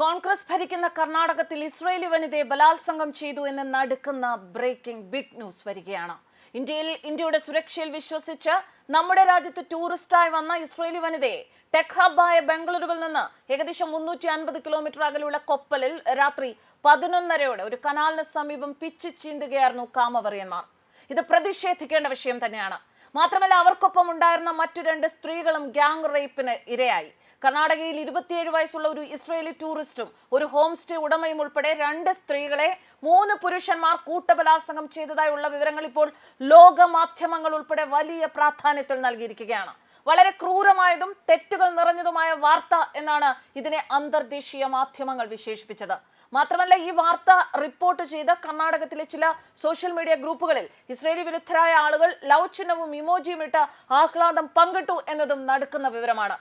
കോൺഗ്രസ് ഭരിക്കുന്ന കർണാടകത്തിൽ ഇസ്രയേലി വനിതയെ ബലാത്സംഗം ചെയ്തു എന്ന് നടക്കുന്ന ബ്രേക്കിംഗ് ബിഗ് ന്യൂസ് വരികയാണ്. ഇന്ത്യയിൽ ഇന്ത്യയുടെ സുരക്ഷയിൽ വിശ്വസിച്ച് നമ്മുടെ രാജ്യത്ത് ടൂറിസ്റ്റായി വന്ന ഇസ്രയേലി വനിതയെ ടെക് ഹബ്ബായ ബംഗളൂരുവിൽ നിന്ന് ഏകദേശം മുന്നൂറ്റി അൻപത് കിലോമീറ്റർ അകലെയുള്ള കൊപ്പലിൽ രാത്രി പതിനൊന്നരയോടെ ഒരു കനാലിന് സമീപം പിച്ച് ചീന്തുകയായിരുന്നു കാമവറിയന്മാർ. ഇത് പ്രതിഷേധിക്കേണ്ട വിഷയം തന്നെയാണ്. മാത്രമല്ല അവർക്കൊപ്പം ഉണ്ടായിരുന്ന മറ്റു രണ്ട് സ്ത്രീകളും ഗ്യാങ് റേപ്പിന് ഇരയായി. കർണാടകയിൽ ഇരുപത്തിയേഴ് വയസ്സുള്ള ഒരു ഇസ്രയേലി ടൂറിസ്റ്റും ഒരു ഹോം സ്റ്റേ ഉടമയും ഉൾപ്പെടെ രണ്ട് സ്ത്രീകളെ മൂന്ന് പുരുഷന്മാർ കൂട്ടബലാത്സംഗം ചെയ്തതായുള്ള വിവരങ്ങൾ ഇപ്പോൾ ലോക മാധ്യമങ്ങൾ ഉൾപ്പെടെ വലിയ പ്രാധാന്യത്തിൽ നൽകിയിരിക്കുകയാണ്. വളരെ ക്രൂരമായതും തെറ്റുകൾ നിറഞ്ഞതുമായ വാർത്ത എന്നാണ് ഇതിനെ അന്തർദേശീയ മാധ്യമങ്ങൾ വിശേഷിപ്പിച്ചത്. മാത്രമല്ല ഈ വാർത്ത റിപ്പോർട്ട് ചെയ്ത കർണാടകത്തിലെ ചില സോഷ്യൽ മീഡിയ ഗ്രൂപ്പുകളിൽ ഇസ്രയേലി വിരുദ്ധരായ ആളുകൾ ലവ് ചിഹ്നവും ഇമോജിയും ഇട്ട് ആഹ്ലാദം പങ്കിട്ടു എന്നതും നടക്കുന്ന വിവരമാണ്.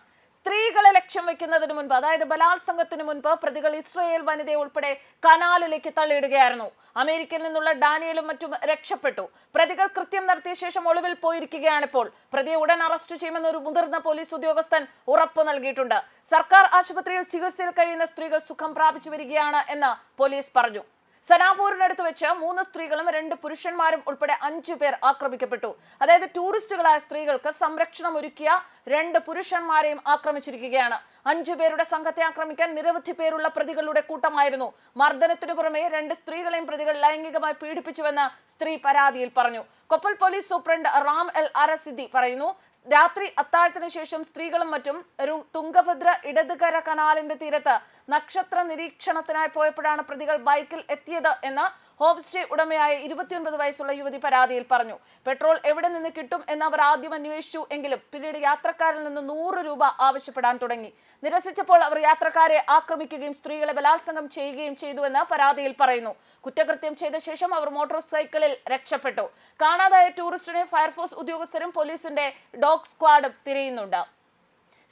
സ്ത്രീകളെ ലക്ഷ്യം വെക്കുന്നതിന് മുൻപ് അതായത് ബലാത്സംഗത്തിന് മുൻപ് പ്രതികൾ ഇസ്രയേൽ വനിതയെ ഉൾപ്പെടെ കനാലിലേക്ക് തള്ളിയിടുകയായിരുന്നു. അമേരിക്കയിൽ നിന്നുള്ള ഡാനിയലും മറ്റും രക്ഷപ്പെട്ടു. പ്രതികൾ കൃത്യം നടത്തിയ ശേഷം ഒളിവിൽ പോയിരിക്കുകയാണിപ്പോൾ. പ്രതിയെ ഉടൻ അറസ്റ്റ് ചെയ്യുമെന്ന് ഒരു മുതിർന്ന പോലീസ് ഉദ്യോഗസ്ഥൻ ഉറപ്പ് നൽകിയിട്ടുണ്ട്. സർക്കാർ ആശുപത്രിയിൽ ചികിത്സയിൽ കഴിയുന്ന സ്ത്രീകൾ സുഖം പ്രാപിച്ചു വരികയാണ് എന്ന് പോലീസ് പറഞ്ഞു. സനാപൂരിനടുത്ത് വെച്ച് മൂന്ന് സ്ത്രീകളും രണ്ട് പുരുഷന്മാരും ഉൾപ്പെടെ അഞ്ചു പേർ ആക്രമിക്കപ്പെട്ടു. അതായത് ടൂറിസ്റ്റുകളായ സ്ത്രീകൾക്ക് സംരക്ഷണം ഒരുക്കിയ രണ്ട് പുരുഷന്മാരെയും ആക്രമിച്ചിരിക്കുകയാണ്. അഞ്ചു പേരുടെ സംഘത്തെ ആക്രമിക്കാൻ നിരവധി പേരുള്ള പ്രതികളുടെ കൂട്ടമായിരുന്നു. മർദ്ദനത്തിനു പുറമെ രണ്ട് സ്ത്രീകളെയും പ്രതികൾ ലൈംഗികമായി പീഡിപ്പിച്ചുവെന്ന് സ്ത്രീ പരാതിയിൽ പറഞ്ഞു. Koppal police superintendent Ram L Arasiddi പറയുന്നു രാത്രി അത്താഴത്തിന് ശേഷം സ്ത്രീകളും മറ്റും ഒരു തുംഗഭദ്ര ഇടതുകര കനാലിന്റെ തീരത്ത് നക്ഷത്ര നിരീക്ഷണത്തിനായി പോയപ്പോഴാണ് പ്രതികൾ ബൈക്കിൽ എത്തിയത് എന്ന് ഹോം സ്റ്റേ ഉടമയായ ഇരുപത്തിയൊൻപത് വയസ്സുള്ള യുവതി പരാതിയിൽ പറഞ്ഞു. പെട്രോൾ എവിടെ നിന്ന് കിട്ടും എന്ന് അവർ ആദ്യം അന്വേഷിച്ചു എങ്കിലും പിന്നീട് യാത്രക്കാരിൽ നിന്ന് നൂറ് രൂപ ആവശ്യപ്പെടാൻ തുടങ്ങി. നിരസിച്ചപ്പോൾ അവർ യാത്രക്കാരെ ആക്രമിക്കുകയും സ്ത്രീകളെ ബലാത്സംഗം ചെയ്യുകയും ചെയ്തുവെന്ന് പരാതിയിൽ പറയുന്നു. കുറ്റകൃത്യം ചെയ്ത ശേഷം അവർ മോട്ടോർ സൈക്കിളിൽ രക്ഷപ്പെട്ടു. കാണാതായ ടൂറിസ്റ്റിനെ ഫയർഫോഴ്സ് ഉദ്യോഗസ്ഥരും പോലീസിന്റെ ഡോഗ് സ്ക്വാഡും തിരയുന്നുണ്ട്.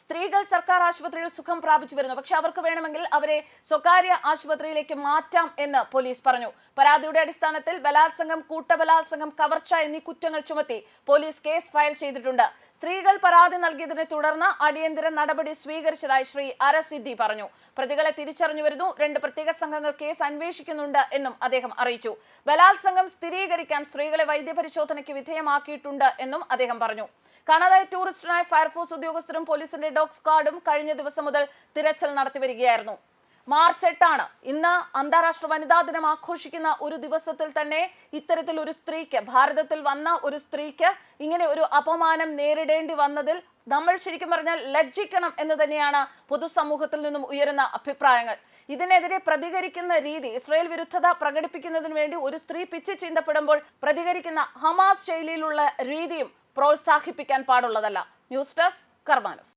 സ്ത്രീകൾ സർക്കാർ ആശുപത്രിയിൽ സുഖം പ്രാപിച്ചു വരുന്നു. പക്ഷെ അവർക്ക് വേണമെങ്കിൽ അവരെ സ്വകാര്യ ആശുപത്രിയിലേക്ക് മാറ്റാം എന്ന് പോലീസ് പറഞ്ഞു. പരാതിയുടെ അടിസ്ഥാനത്തിൽ ബലാത്സംഗം കൂട്ടബലാത്സംഗം കവർച്ച എന്നീ കുറ്റങ്ങൾ ചുമത്തി പോലീസ് കേസ് ഫയൽ ചെയ്തിട്ടുണ്ട്. സ്ത്രീകൾ പരാതി നൽകിയതിനെ തുടർന്ന് അടിയന്തര നടപടി സ്വീകരിച്ചതായി ശ്രീ അരസിദ്ധി പറഞ്ഞു. പ്രതികളെ തിരിച്ചറിഞ്ഞു വരുന്നു. രണ്ട് പ്രത്യേക സംഘങ്ങൾ കേസ് അന്വേഷിക്കുന്നുണ്ട് എന്നും അദ്ദേഹം അറിയിച്ചു. ബലാത്സംഗം സ്ഥിരീകരിക്കാൻ സ്ത്രീകളെ വൈദ്യപരിശോധനയ്ക്ക് വിധേയമാക്കിയിട്ടുണ്ട് എന്നും അദ്ദേഹം പറഞ്ഞു. കാണാതായ ടൂറിസ്റ്റിനായ ഫയർഫോഴ്സ് ഉദ്യോഗസ്ഥരും പോലീസിന്റെ ഡോഗ് സ്ക്വാഡും കഴിഞ്ഞ ദിവസം മുതൽ തിരച്ചിൽ നടത്തി വരികയായിരുന്നു. മാർച്ച് എട്ടാണ് ഇന്ന് അന്താരാഷ്ട്ര വനിതാ ദിനം ആഘോഷിക്കുന്ന ഒരു ദിവസത്തിൽ തന്നെ ഇത്തരത്തിൽ ഒരു സ്ത്രീക്ക് ഭാരതത്തിൽ വന്ന ഒരു സ്ത്രീക്ക് ഇങ്ങനെ ഒരു അപമാനം നേരിടേണ്ടി വന്നതിൽ നമ്മൾ ശരിക്കും പറഞ്ഞാൽ ലജ്ജിക്കണം എന്ന് തന്നെയാണ് പൊതുസമൂഹത്തിൽ നിന്നും ഉയരുന്ന അഭിപ്രായങ്ങൾ. ഇതിനെതിരെ പ്രതികരിക്കുന്ന രീതി ഇസ്രയേൽ വിരുദ്ധത പ്രകടിപ്പിക്കുന്നതിന് വേണ്ടി ഒരു സ്ത്രീ പിച്ച് ചീന്തപ്പെടുമ്പോൾ പ്രതികരിക്കുന്ന ഹമാസ് ശൈലിയിലുള്ള രീതിയും പ്രോത്സാഹിപ്പിക്കാൻ പാടുള്ളതല്ല. News desk കർമാനോസ്